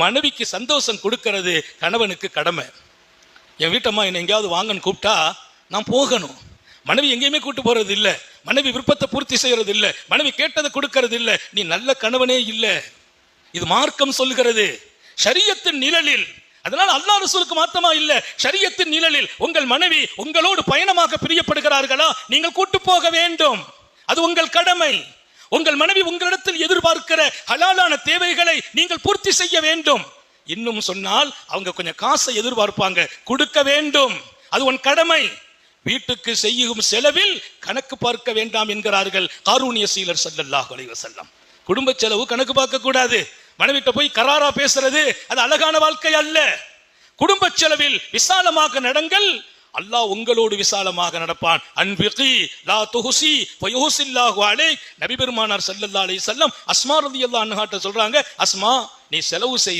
மனைவிக்கு சந்தோஷம் கொடுக்கிறது கணவனுக்கு கடமை. என் வீட்டம்மா என்னை எங்கேயாவது வாங்கன்னு கூப்பிட்டா நான் போகணும். மனைவி எங்கேயுமே கூட்டு போறது இல்ல. மனைவி விருப்பத்தை பூர்த்தி செய்யறது இல்ல. மனைவி கேட்டதை கொடுக்கறது இல்ல. நீ நல்ல கணவனே இல்ல. இது மார்க்கம் சொல்லுகிறது சரியத்தின் நிழலில். அதனால் அல்லா ரசூலுக்கு மாத்தமா இல்ல. சரியத்தின் நிழலில் உங்கள் மனைவி உங்களோடு பயணமாக பிரியப்படுகிறார்களா? நீங்கள் கூட்டு போக வேண்டும். அது உங்கள் கடமை. உங்கள் மனைவி உங்களிடத்தில் எதிர்பார்க்கிற ஹலாலான தேவைகளை நீங்கள் பூர்த்தி செய்ய வேண்டும். இன்னும் சொன்னால் அவங்க கொஞ்சம் காசை எதிர்பார்ப்பாங்க. கொடுக்க வேண்டும். அது உன் கடமை. வீட்டுக்கு செய்யும் செலவில் கணக்கு பார்க்க வேண்டாம் என்கிறார்கள் காரூணிய சீலர் ஸல்லல்லாஹு அலைஹி வஸல்லம். குடும்ப செலவு கணக்கு பார்க்க கூடாது. மனைவிட்ட போய் கராரா பேசுறது அது அழகான வாழ்க்கை அல்ல. குடும்ப செலவில் விசாலமாக நடங்கள் அல்லாஹ் உங்களோடு விசாலமாக நடப்பான். அன்பிகி லா துஹுசி ஃபயுஹில்லாஹு அலைக். நபி பெருமானார் ஸல்லல்லாஹு அலைஹி வஸல்லம் அஸ்மா ரலியல்லாஹு அன்ஹாட்ட சொல்றாங்க அஸ்மா நீ செலவு செய்யுமா